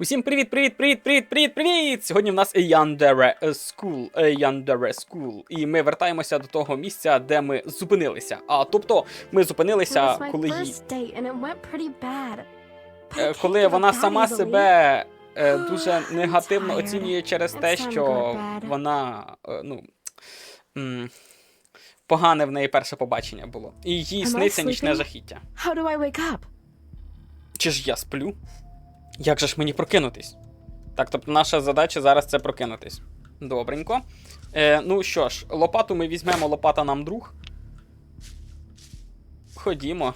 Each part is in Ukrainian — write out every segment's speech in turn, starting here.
Усім привіт, привіт, привіт, привіт, привіт, привіт! Сьогодні в нас Yandere School, Yandere School. І ми вертаємося до того місця, де ми зупинилися. А тобто, ми зупинилися, коли їй, е, коли вона сама себе е, дуже негативно оцінює через те, що вона, е, ну. Погане в неї перше побачення було. І їй сниться нічне жахіття. Чи ж я сплю? Як же ж мені прокинутись? Так, тобто наша задача зараз це прокинутись. Добренько. Е, ну що ж, лопату ми візьмемо, лопата нам друг. Ходімо.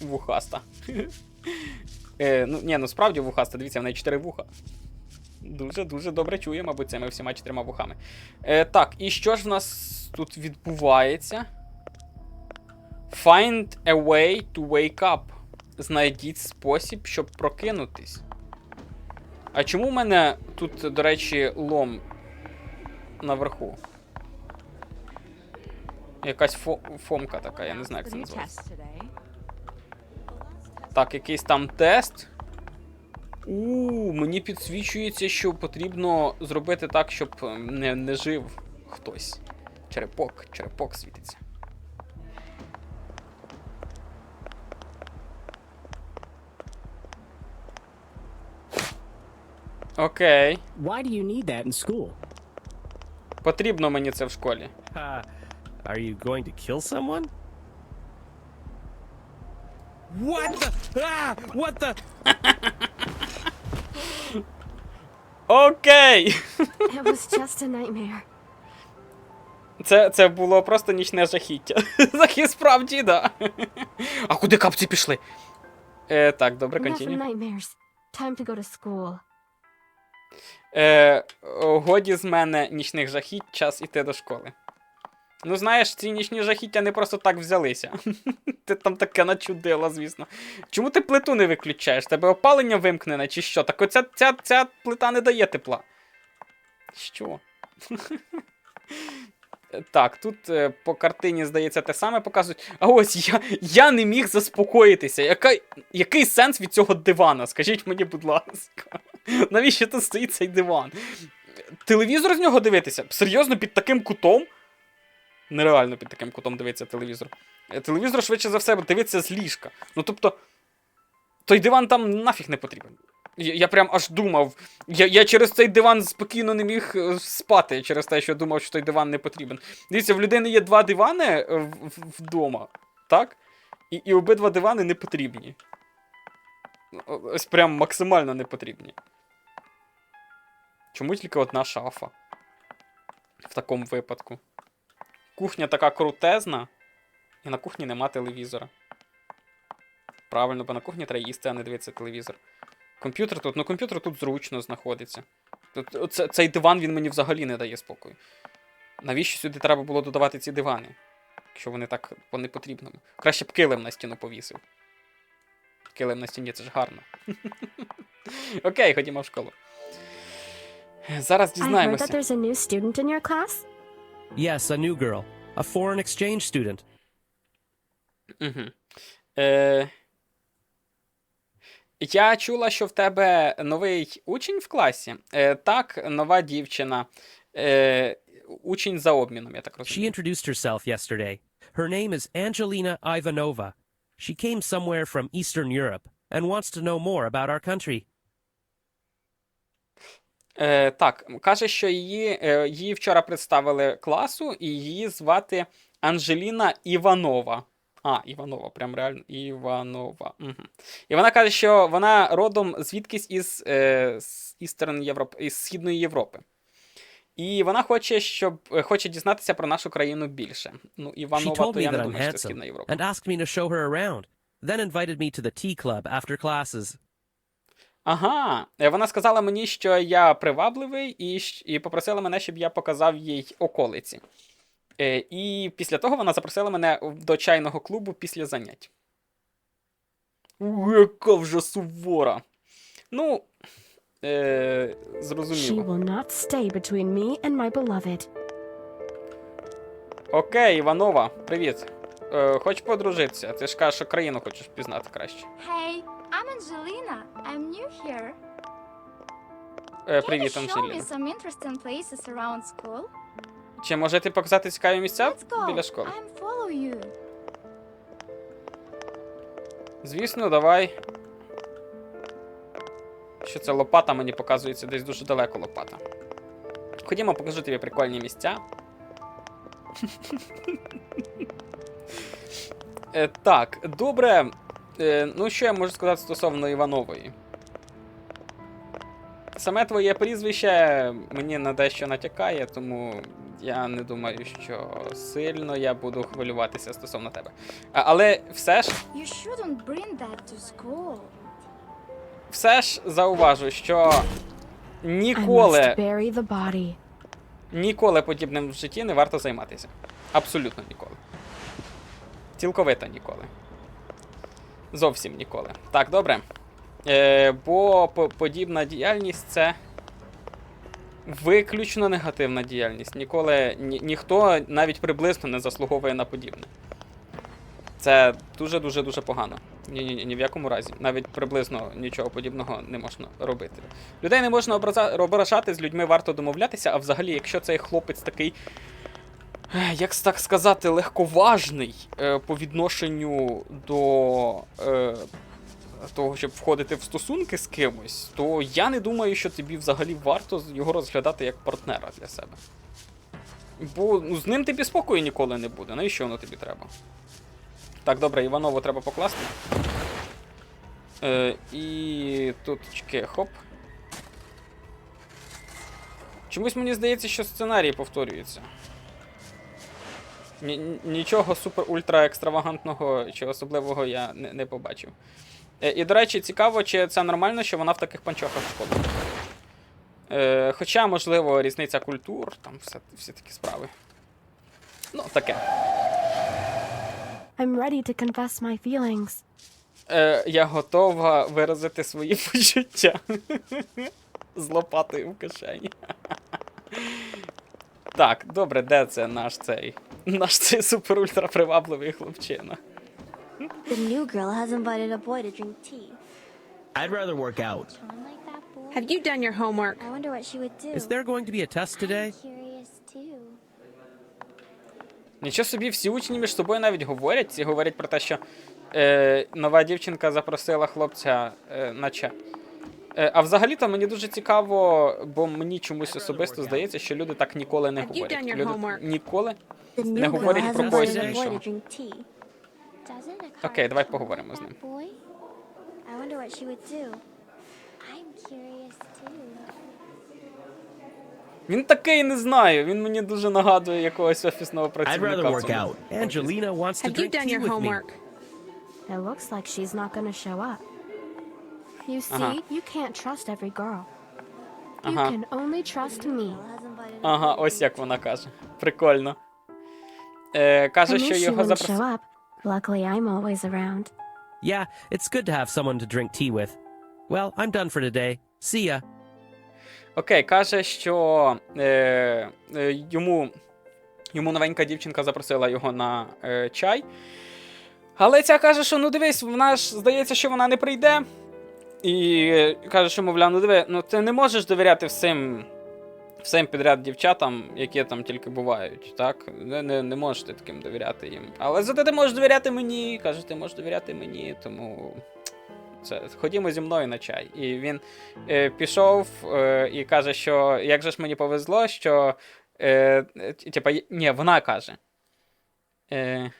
Вухаста. Е, ну, ні, ну справді вухаста, дивіться, в неї чотири вуха. Дуже-дуже добре чує, мабуть, цими всіма чотирма вухами. Е, так, і що ж в нас тут відбувається? Find a way to wake up. Знайдіть спосіб, щоб прокинутись. А чому в мене тут, до речі, лом наверху? Якась фо фомка така, я не знаю, як це називається. Так, якийсь там тест. У, мені підсвічується, що потрібно зробити так, щоб е, не, не жив хтось. Черепок, черепок світиться. Окей. Why do you need that in school? Потрібно мені це в школі. Uh, are you going to kill someone? What the? Ah! What the? Окей! It was just a nightmare. Це, це було просто нічне жахіття. Захист справді, да. А куди капці пішли? Е, так, добре, континю. Time to go to school. Е, годі з мене нічних жахіть, час іти до школи. Ну, знаєш, ці нічні жахіття не просто так взялися. ти там таке начудила, звісно. Чому ти плиту не виключаєш? Тебе опалення вимкнене, чи що? Так оця ця, ця плита не дає тепла. Що? Так, тут е, по картині, здається, те саме показують. А ось я, я не міг заспокоїтися. Яка, який сенс від цього дивана? Скажіть мені, будь ласка. Навіщо тут стоїть цей диван? Телевізор з нього дивитися? Серйозно, під таким кутом? Нереально під таким кутом дивиться телевізор. Е, Телевізор, швидше за все, дивиться з ліжка. Ну тобто, той диван там нафіг не потрібен. Я, я прям аж думав. Я, я через цей диван спокійно не міг е, спати через те, що я думав, що той диван не потрібен. Дивіться, в людини є два дивани е, вдома, так? І, і обидва дивани не потрібні. Ось прям максимально не потрібні. Чому тільки одна шафа? В такому випадку. Кухня така крутезна, і на кухні нема телевізора. Правильно, бо на кухні треба їсти, а не дивитися телевізор. Комп'ютер тут, ну комп'ютер тут зручно знаходиться. Цей диван він мені взагалі не дає спокою. Навіщо сюди треба було додавати ці дивани? Якщо вони так по непотрібному. Краще б килим на стіну повісив. Килим на стіні це ж гарно. Окей, ходімо в школу. Зараз I heard that дізнаємося. there's a new student in your class. Yes, a new girl, a foreign exchange student. Угу. Е, я чула, що в тебе новий учень в класі. Е, так, нова дівчина. Е, учень за обміном, я так She розумію. introduced herself yesterday. Her name is Angelina Ivanova. She came somewhere from Eastern Europe and wants to know more about our country. Е, так, каже, що її, е, її вчора представили класу, і її звати Анжеліна Іванова. А, Іванова, прям реально Іванова. Угу. І вона каже, що вона родом звідкись із, е, з Eastern Європ... із Східної Європи. І вона хоче, щоб е, хоче дізнатися про нашу країну більше. Ну, Іванова, то я не думаю, що це Східна Європа. and asked me to show her around. Then invited me to the tea club after classes. Ага, Е, вона сказала мені, що я привабливий, і, і попросила мене, щоб я показав їй околиці. Е, і після того вона запросила мене до чайного клубу після занять. Яка вже сувора. Ну, е, She зрозуміло. will not stay between me and my beloved. Окей, Іванова, привіт. Е, хочеш подружитися? Ти ж кажеш, що країну хочеш пізнати краще. Hey, I'm Angelina. I'm new here. Е, Can you Привіт, show me Анжеліна. some interesting places around school? Чи можете показати цікаві місця Let's go. біля школи? I'm follow you. Звісно, давай. Що це лопата мені показується десь дуже далеко лопата. Ходімо, покажу тобі прикольні місця. Е, так, добре. Е, ну, що я можу сказати стосовно Іванової? Саме твоє прізвище мені на дещо натякає, тому я не думаю, що сильно я буду хвилюватися стосовно тебе. Але все ж You shouldn't bring that to school. Все ж зауважу, що ніколи, ніколи подібним в житті не варто займатися. Абсолютно ніколи. Цілковито ніколи. Зовсім ніколи. Так, добре. Е, бо подібна діяльність це виключно негативна діяльність. Ніколи ні, ніхто навіть приблизно не заслуговує на подібне. Це дуже-дуже дуже погано. Ні, ні, ні, ні в якому разі. Навіть приблизно нічого подібного не можна робити. Людей не можна ображати, з людьми варто домовлятися, а взагалі, якщо цей хлопець такий, як так сказати, легковажний е, по відношенню до е, того, щоб входити в стосунки з кимось, то я не думаю, що тобі взагалі варто його розглядати як партнера для себе. Бо ну, з ним тобі спокою ніколи не буде. Навіщо воно тобі треба? Так, добре, Іванову треба покласти. Е, і тут чекай, хоп. Чомусь мені здається, що сценарій повторюється. Ні- ні- нічого супер-ультра екстравагантного чи особливого я не, не побачив. Е, і, до речі, цікаво, чи це нормально, що вона в таких панчохах в школу. Е, хоча, можливо, різниця культур, там все, всі такі справи. Ну, таке. I'm ready to confess my feelings. Е, я готова виразити свої почуття. З лопатою в кишені. Так, добре, де це наш цей? Наш цей супер-ультра привабливий хлопчина. The new girl has invited a boy to drink tea. I'd rather work out. Have you done your homework? I wonder what she would do. Is there going to be a test today? Нічого собі, всі учні між собою навіть говорять. Всі говорять про те, що е, нова дівчинка запросила хлопця е, на чай. Е, а взагалі-то мені дуже цікаво, бо мені чомусь особисто здається, що люди так ніколи не говорять. Люди ніколи. Не has про когось іншого. Окей, давай поговоримо з ним. boy? I wonder what she would do. I'm curious too. Він такий не знаю. Він мені дуже нагадує якогось офісного I'd працівника. rather в work цьому. out. Angelina wants to Have you drink done tea your with me. homework? It looks like she's not gonna show up. You see, Uh-huh. you can't trust every girl. You Ага. can only trust me. Girl has invited a Ага, boy to ось drink як вона каже. Прикольно. Е, I каже, knew що she його wouldn't запросили. show up. Luckily, I'm always around. Yeah, it's good to have someone to drink tea with. Well, I'm done for today. See ya. Окей, каже, що е, е, йому, йому новенька дівчинка запросила його на е, чай. Але ця каже, що ну дивись, вона ж здається, що вона не прийде. І е, каже, що, мовляв, ну диви, ну ти не можеш довіряти всім, всім підряд дівчатам, які там тільки бувають, так? Не, не, не можеш ти таким довіряти їм. Але зате ти можеш довіряти мені. Каже, ти можеш довіряти мені, тому. Це, ходімо зі мною на чай. І він е, пішов е, і каже, що як же ж мені повезло, що. Е, типа, ні, вона каже. Е,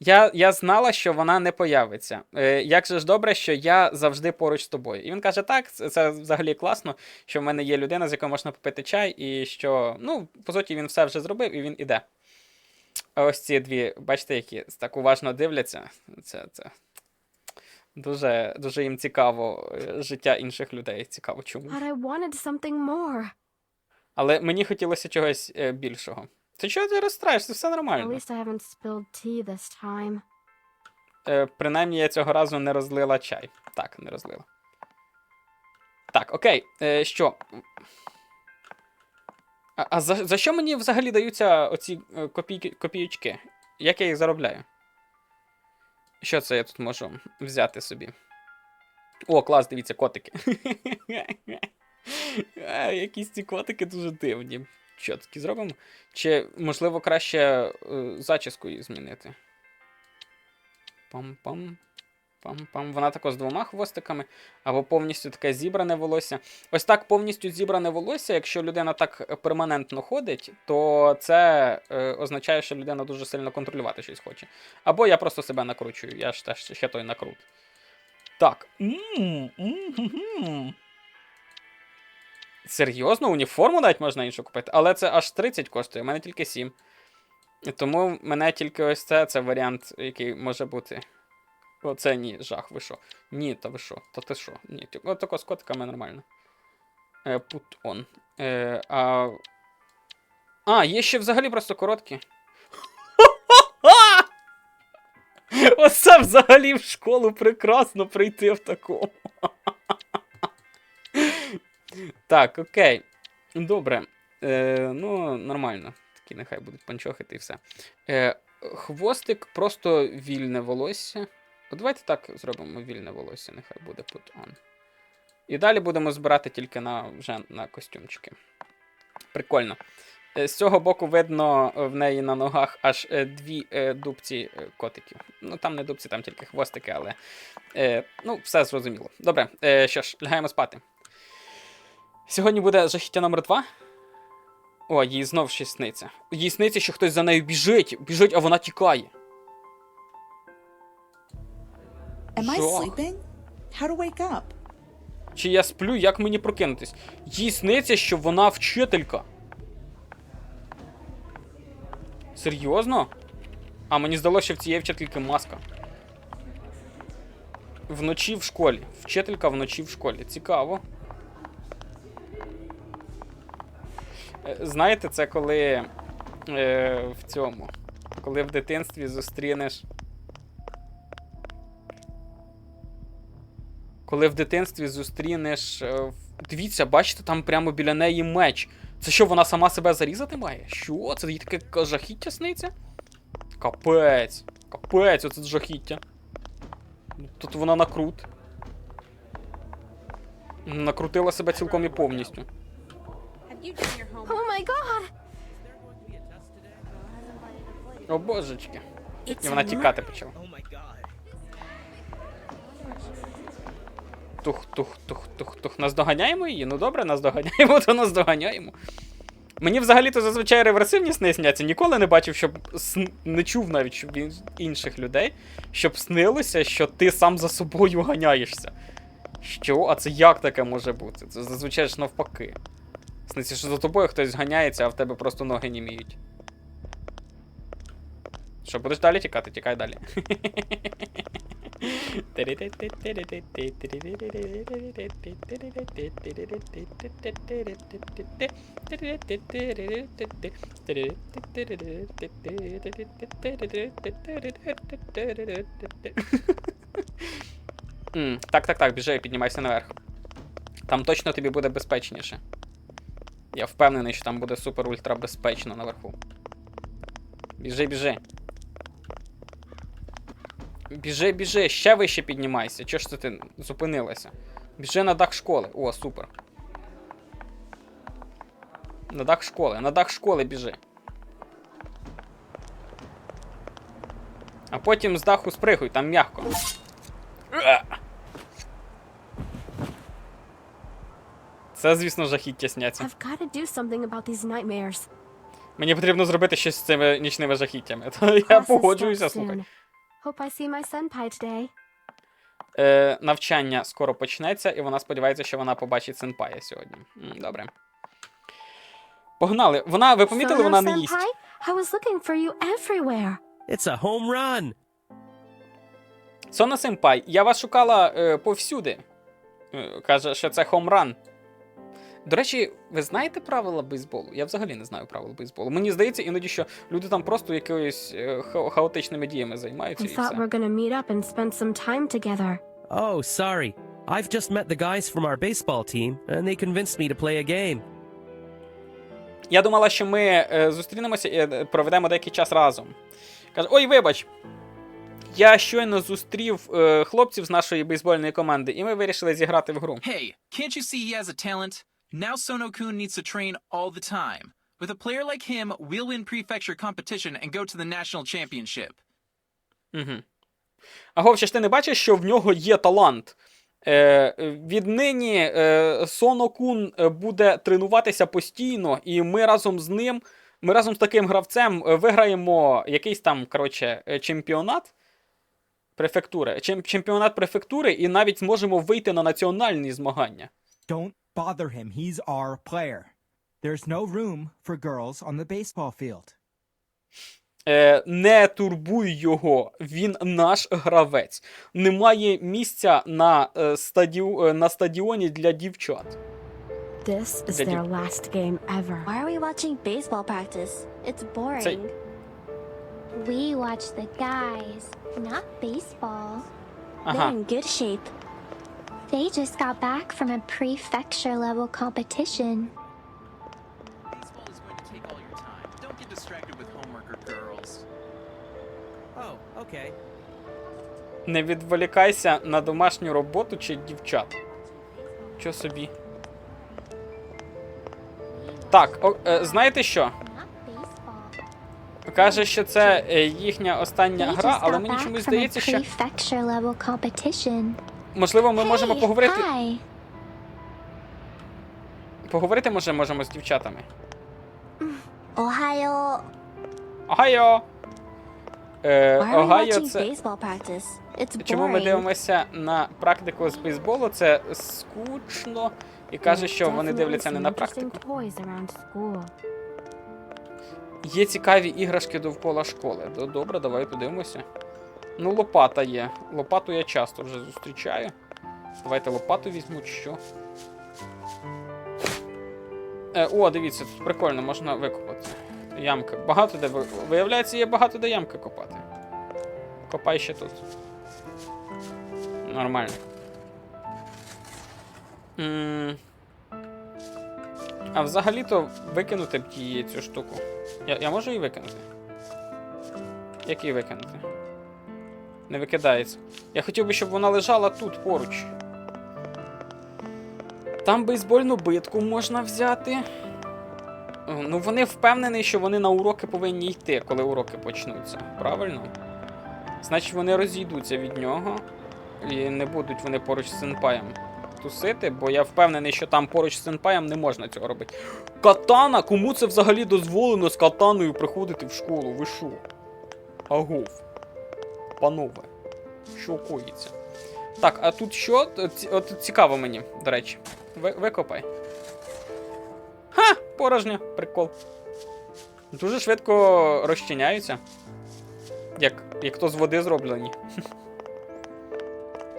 я, я знала, що вона не появиться. Е, як же ж добре, що я завжди поруч з тобою. І він каже: так, це, це взагалі класно, що в мене є людина, з якою можна попити чай, і що, ну, по суті, він все вже зробив і він іде. А ось ці дві, бачите, які так уважно дивляться. Це, це дуже, дуже їм цікаво е, життя інших людей. Цікаво чому. But I wanted something more. Але мені хотілося чогось е, більшого. Ти чого ти розстраєшся? Все нормально. At least I haven't spilled tea this time. Е, принаймні я цього разу не розлила чай. Так, не розлила. Так, окей. Е, що? А, а за, за що мені взагалі даються оці е, копійки, копійочки? Як я їх заробляю? Що це я тут можу взяти собі? О, клас, дивіться, котики. Якісь ці котики дуже дивні. Що таки зробимо? Чи можливо краще е, зачіску її змінити? Пам-пам. Пам-пам. Вона також з двома хвостиками, або повністю таке зібране волосся. Ось так повністю зібране волосся, якщо людина так перманентно ходить, то це е, означає, що людина дуже сильно контролювати щось хоче. Або я просто себе накручую, я ж теж ще той накрут. Так. Серйозно, уніформу навіть можна іншу купити, але це аж 30 коштує, у мене тільки 7. Тому мене тільки ось це, це варіант, який може бути. Оце ні, жах, ви що? Ні, та ви що? Та ти що? Ні, отако з котиками нормально. Е, put on. Е, а... а, є ще взагалі просто короткі. Оце взагалі в школу прекрасно прийти в такому. Так, окей. Добре. Е, ну, нормально. Такі нехай будуть панчохити і все. Е, хвостик просто вільне волосся. От давайте так зробимо вільне волосся, нехай буде put on. І далі будемо збирати тільки на, вже на костюмчики. Прикольно. Е, З цього боку видно е, в неї на ногах аж е, дві дубці котиків. Ну там не дубці, там тільки хвостики, але. Ну, все зрозуміло. Добре, що ж, лягаємо спати. Сьогодні буде жахіття номер 2. О, їй знов щось сниться. Їй сниться, що хтось за нею біжить, біжить, а вона тікає. Am I Жах. sleeping? How to wake up? Чи я сплю, як мені прокинутись? Їй сниться, що вона вчителька. Серйозно? А мені здалося, що в цієї вчительки маска. Вночі в школі. Вчителька вночі в школі. Цікаво. Е, Знаєте, це коли е, в цьому. Коли в дитинстві зустрінеш. Коли в дитинстві зустрінеш. е, Дивіться, бачите, там прямо біля неї меч. Це що, вона сама себе зарізати має? Що? Це їй таке жахіття сниться? Капець. Капець, оце жахіття. Тут вона накрут. Накрутила себе цілком і повністю. My god! О божечки. І вона тікати почала. Oh my god. Тух, тух, тух, тух, тух. Наздоганяємо її? Ну добре, наздоганяємо, то наздоганяємо. Мені взагалі-то зазвичай реверсивні сни сняться. Ніколи не бачив, щоб сн... не чув навіть щоб інших людей, щоб снилося, що ти сам за собою ганяєшся. Що? А це як таке може бути? Це зазвичай ж навпаки. Сниться, що за тобою хтось ганяється, а в тебе просто ноги німіють. Що, будеш далі тікати? Тікай далі. М, Так, так, так, біжи, піднімайся наверх. Там точно тобі буде безпечніше. Я впевнений, що там буде супер ультра безпечно наверху. Біжи, біжи. Біжи, біжи, ще вище піднімайся. Чого ж це ти зупинилася? Біжи на дах школи. О, супер. На дах школи, на дах школи біжи. А потім з даху спригуй, там м'яко. Е! Це, звісно, жахіття сняться. Мені потрібно зробити щось з цими нічними жахіттями. То я погоджуюся, слухай. Hope I see my senpai today. Е, навчання скоро почнеться, і вона сподівається, що вона побачить сенпая сьогодні. М, Добре. Погнали. Вона, ви помітили, вона не їсть. Senpai, I was looking for you everywhere. It's a home run. Сона Сенпай, я вас шукала е, повсюди. Е, каже, що це хомран. До речі, ви знаєте правила бейсболу? Я взагалі не знаю правил бейсболу. Мені здається іноді, що люди там просто якоюсь е, ха- хаотичними діями займаються I і thought все. we're gonna meet up and spend some time together. Oh, sorry. I've just met the guys from our baseball team, and they convinced me to play a game. Я думала, що ми е, зустрінемося і е, проведемо деякий час разом. Каже: Ой, вибач! Я щойно зустрів е, хлопців з нашої бейсбольної команди, і ми вирішили зіграти в гру. Hey, can't you see he has a talent? Now Sono-kun needs to train all the time. With a player like him, we'll win prefecture competition and go to the national championship. Угу. А Говчаш, ти не бачиш, що в нього є талант? Е, віднині е, Соно-кун е, буде тренуватися постійно, і ми разом з ним, ми разом з таким гравцем е, виграємо якийсь там, коротше, е, чемпіонат префектури, чемпіонат префектури, і навіть зможемо вийти на національні змагання. Don't bother him. He's our player. There's no room for girls on the baseball field. Е, не турбуй його, він наш гравець. Немає місця на, е, стадіо, е, на стадіоні для дівчат. This is Did you- their last game ever. Why are we watching baseball practice? It's boring. We watch the guys, not baseball. Ага. They're in good shape. They just got back from a prefecture level competition. Baseball is going to take all your time. Don't get distracted with homework or girls. Oh, okay. Не відволікайся на домашню роботу чи дівчат. Що собі? Так, о, е, знаєте що? Каже, що це е, їхня остання гра, але мені чомусь здається, що. Можливо ми можемо поговорити. Hi. Поговорити може можемо з дівчатами. Ohio. Огайо! Е, Огайо це. Чому ми дивимося на практику з бейсболу? Це скучно. І каже, що вони дивляться не на практику. Є цікаві іграшки довкола школи. Добре, давай подивимося. Ну, лопата є. Лопату я часто вже зустрічаю. Давайте лопату візьму, що. Е, о, дивіться, тут прикольно, можна викопати. Ямка. Багато де ви- виявляється, є багато де ямки копати. Копай ще тут. Нормально. м А взагалі-то викинути б її цю штуку. Я, я можу її викинути? Як її викинути? Не викидається. Я хотів би, щоб вона лежала тут поруч. Там бейсбольну битку можна взяти. Ну, вони впевнені, що вони на уроки повинні йти, коли уроки почнуться. Правильно? Значить, вони розійдуться від нього. І не будуть вони поруч з сенпаєм тусити, бо я впевнений, що там поруч з сенпаєм не можна цього робити. Катана? Кому це взагалі дозволено з катаною приходити в школу? Ви що? Агов. Панове. Що коїться? Так, а тут що? От, от цікаво мені, до речі. Ви, викопай. Ха! Порожньо, прикол. Дуже швидко розчиняються. Як, як то з води зроблені.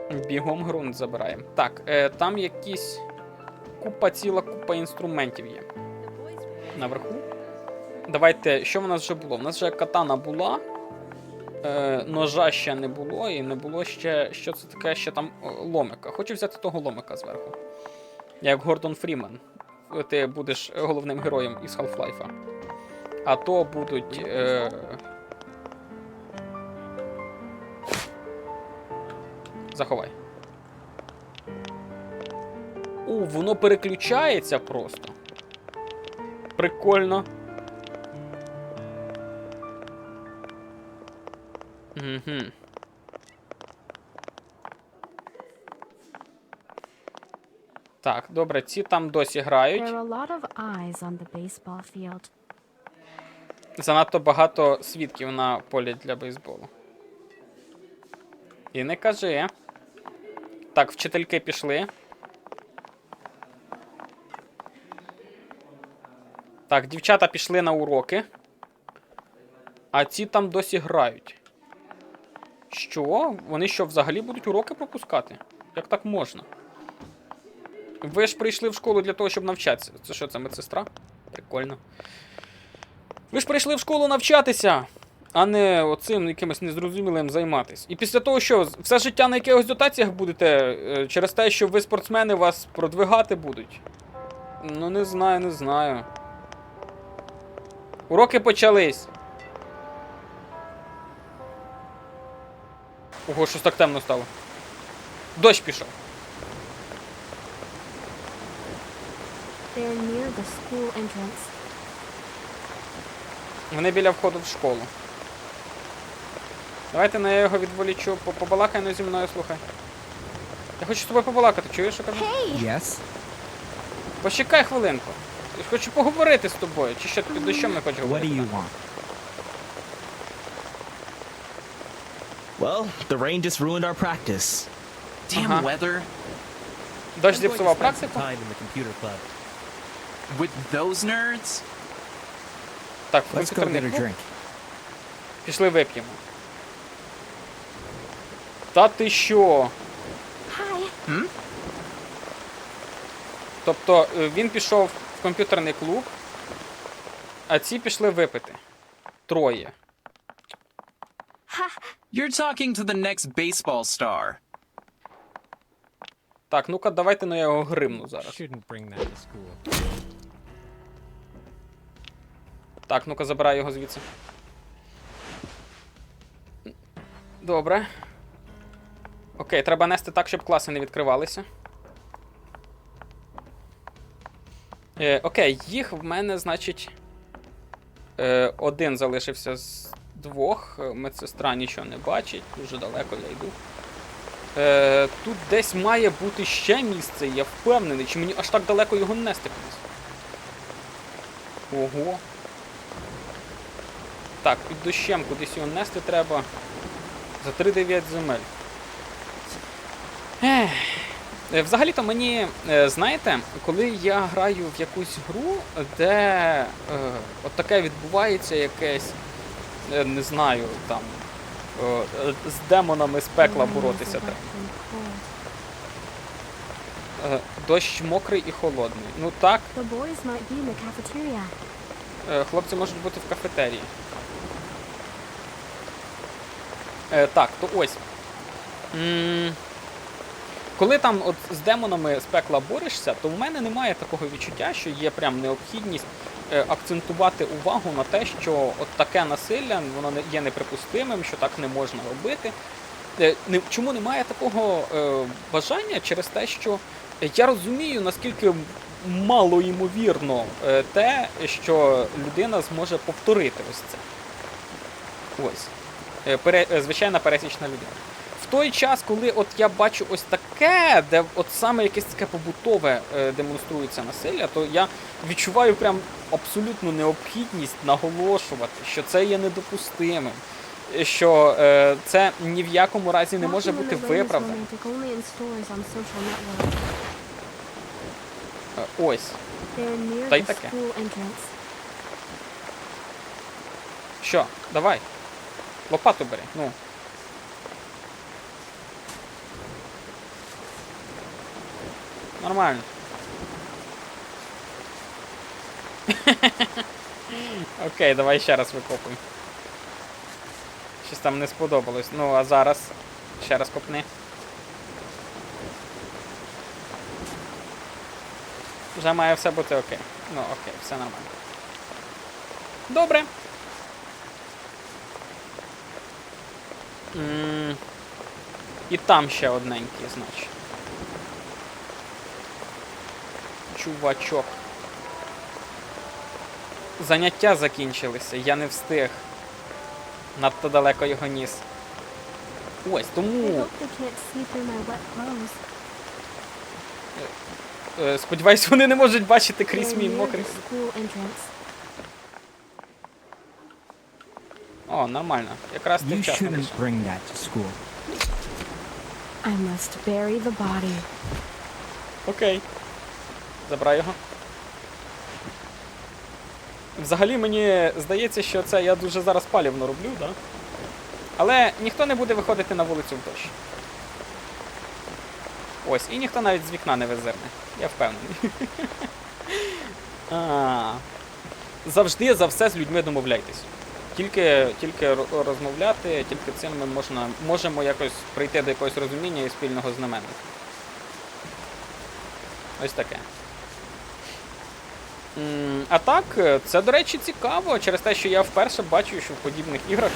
Бігом ґрунт забираємо. Так, е, там якісь купа, ціла купа інструментів є. Наверху. Давайте, що в нас вже було? У нас вже катана була. Е, ножа ще не було, і не було ще. Що це таке? Ще там ломика. Хочу взяти того ломика зверху. Як Гордон Фрімен. Ти будеш головним героєм із Half-Life. А то будуть. Е... Заховай. О, воно переключається просто. Прикольно. Угу. Так, добре, ці там досі грають. Are a lot of eyes on the baseball field. Занадто багато свідків на полі для бейсболу. І не кажи. Так, вчительки пішли. Так, дівчата пішли на уроки. А ці там досі грають. Що? Вони що, взагалі будуть уроки пропускати? Як так можна? Ви ж прийшли в школу для того, щоб навчатися. Це що, це медсестра? Прикольно. Ви ж прийшли в школу навчатися, а не оцим якимось незрозумілим займатися. І після того, що все життя на якихось дотаціях будете е, через те, що ви спортсмени вас продвигати будуть. Ну, не знаю, не знаю. Уроки почались. Ого, щось так темно стало. Дощ пішов. They're near the school entrance. Вони біля входу в школу. Давайте на я його відволічу. Побалакай ну зі мною, слухай. Я хочу з тобою побалакати, чуєш, що кажу? Yes? Почекай хвилинку. Я хочу поговорити з тобою. Чи що ти під дощом не хочеш What do говорити? you want? Well, the rain just ruined our practice. Damn Uh-huh. weather. Дощ I'm going to зіпсував spend some практику? time in the computer club. With those nerds? Так, в Let's go комп'ютерний get a клуб. drink. Пішли вип'ємо. Та ти що? Hi. Тобто е, він пішов в комп'ютерний клуб, а ці пішли випити. Троє. You're talking to the next baseball star. Так, ну-ка, давайте ну я його гримну зараз. Shouldn't bring that to school. Так, ну-ка, забирай його звідси. Добре. Окей, треба нести так, щоб класи не відкривалися. Е, окей, їх в мене, значить. Е, один залишився з двох. Е, Медсестра нічого не бачить, дуже далеко я йду. Е, тут десь має бути ще місце, я впевнений, чи мені аж так далеко його нести кудись. Ого. Так, під дощем кудись його нести треба. За 3-9 земель. Ех. Е, Взагалі-то мені, е, знаєте, коли я граю в якусь гру, де е, от таке відбувається якесь, не знаю, там, е, е, з демонами з пекла боротися треба. Е, дощ мокрий і холодний. Ну так. Е, Хлопці можуть бути в кафетерії. Е, так, то ось. коли там от з демонами з пекла борешся, то в мене немає такого відчуття, що є прям необхідність е, акцентувати увагу на те, що от таке насилля воно є неприпустимим, що так не можна робити. Е, чому немає такого е, бажання через те, що я розумію, наскільки мало ймовірно е, те, що людина зможе повторити ось це. Ось. Е, е, звичайна пересічна людина. В той час, коли от я бачу ось таке, де от саме якесь таке побутове е, демонструється насилля, то я відчуваю прям абсолютну необхідність наголошувати, що це є недопустимим, е, що е, це ні в якому разі не може бути виправдано. Ось. Та й таке. Що, давай. Лопату бери. Ну. Нормально. Окей, давай ще раз викопуй. Щось там не сподобалось. Ну, а зараз ще раз копни. Вже має все бути окей. Ну, окей, все нормально. Добре. М, І там ще одненький, значить. Чувачок. Заняття закінчилися, я не встиг. Надто далеко його ніс. Ось, тому clothes. е, сподіваюсь, вони не можуть бачити крізь мій мокрий. О, нормально. Якраз ти вчасно вийшов. bring that to school. I must bury the body. Окей. Забирай його. Взагалі мені здається, що це я дуже зараз палівно роблю, да? Але ніхто не буде виходити на вулицю в дощ. Ось, і ніхто навіть з вікна не визирне. Я впевнений. Завжди за все з людьми домовляйтесь. Тільки, тільки розмовляти, тільки цим ми можна, можемо якось прийти до якогось розуміння і спільного знаменника. Ось таке. А так, е, це, до речі, цікаво, через те, що я вперше бачу, що в подібних іграх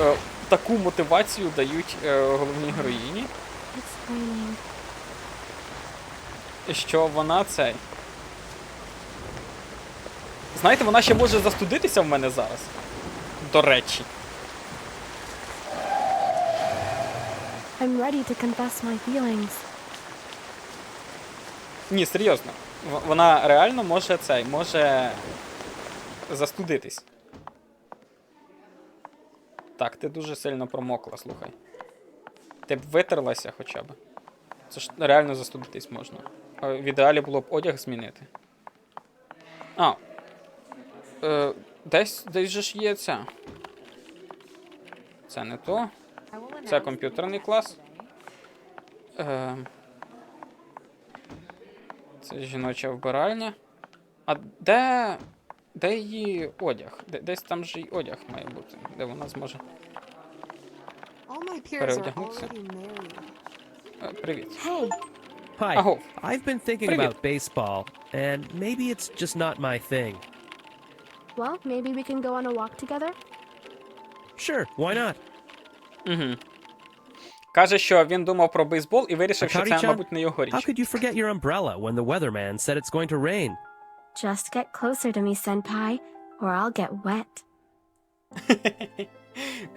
е, таку мотивацію дають е, головній героїні, що вона цей. Знаєте, вона ще може застудитися в мене зараз. До речі. I'm ready to confess my feelings. Ні, серйозно. Вона реально може цей, може застудитись. Так, ти дуже сильно промокла, слухай. Ти б витерлася хоча б. Це ж реально застудитись можна. В ідеалі було б одяг змінити. А. Е, десь, десь же ж є ця. Це не то. Це комп'ютерний клас. Е, це жіноча вбиральня. А де. Де її одяг? Де, десь там же й одяг має бути, де вона зможе. переодягнутися. Е, Привіт. Hi. Aho. I've been thinking Привет. about baseball, and maybe it's just not my thing. well, maybe we can go on a walk together? Sure, why not? Угу. Каже, що він думав про бейсбол і вирішив, що це, мабуть, не його How річ. could you forget your umbrella when the weatherman said it's going to rain? Just get closer to me, Senpai, or I'll get wet.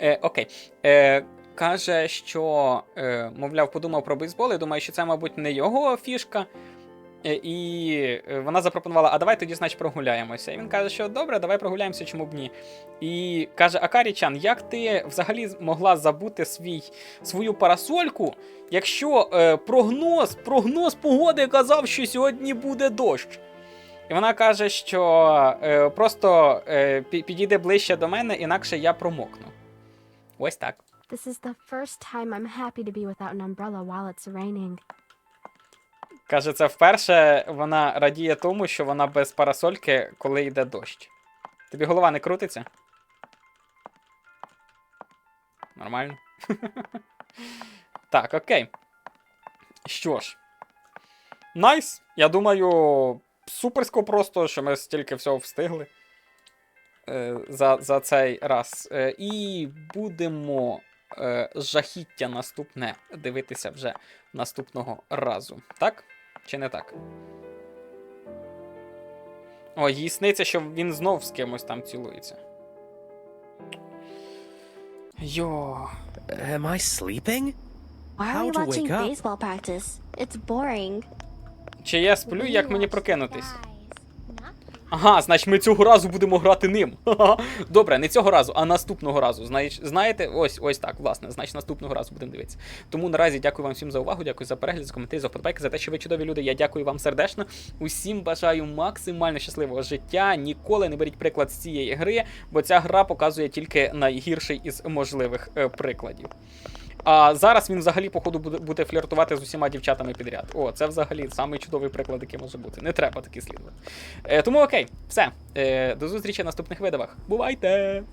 Е, окей. Е, каже, що, е, мовляв, подумав про бейсбол і думає, що це, мабуть, не його фішка. Е, і е, вона запропонувала: а давай тоді, значить, прогуляємося. І він каже, що добре, давай прогуляємося, чому б ні. І каже: Акарі-чан, як ти взагалі могла забути свій, свою парасольку, якщо е, прогноз, прогноз погоди казав, що сьогодні буде дощ? І вона каже, що е, просто е, пі- підійде ближче до мене, інакше я промокну. Ось так. This is the first time I'm happy to be without an umbrella while it's raining. Каже, це вперше вона радіє тому, що вона без парасольки, коли йде дощ. Тобі голова не крутиться? Нормально. так, окей. Що ж. Найс. Я думаю, суперсько просто, що ми стільки всього встигли е, за, за цей раз. Е, і будемо е, жахіття наступне дивитися вже наступного разу. Так? Чи не так? О, їй сниться, що він знов з кимось там цілується. Йо. Am I sleeping? Why How are we to watching wake up? baseball practice? It's boring. Чи я сплю, як мені прокинутись? Ага, значить ми цього разу будемо грати ним. Добре, не цього разу, а наступного разу. Знаєте, ось ось так, власне, значить наступного разу будемо дивитися. Тому наразі дякую вам всім за увагу, дякую за перегляд, за коментарі, за вподобайки, за те, що ви чудові люди. Я дякую вам сердечно. Усім бажаю максимально щасливого життя. Ніколи не беріть приклад з цієї гри, бо ця гра показує тільки найгірший із можливих е, прикладів. А зараз він взагалі, походу, буде, буде фліртувати з усіма дівчатами підряд. О, це взагалі самий чудовий приклад, який може бути. Не треба такі слідувати. Е, тому окей, все. Е, до зустрічі в наступних видавах. Бувайте!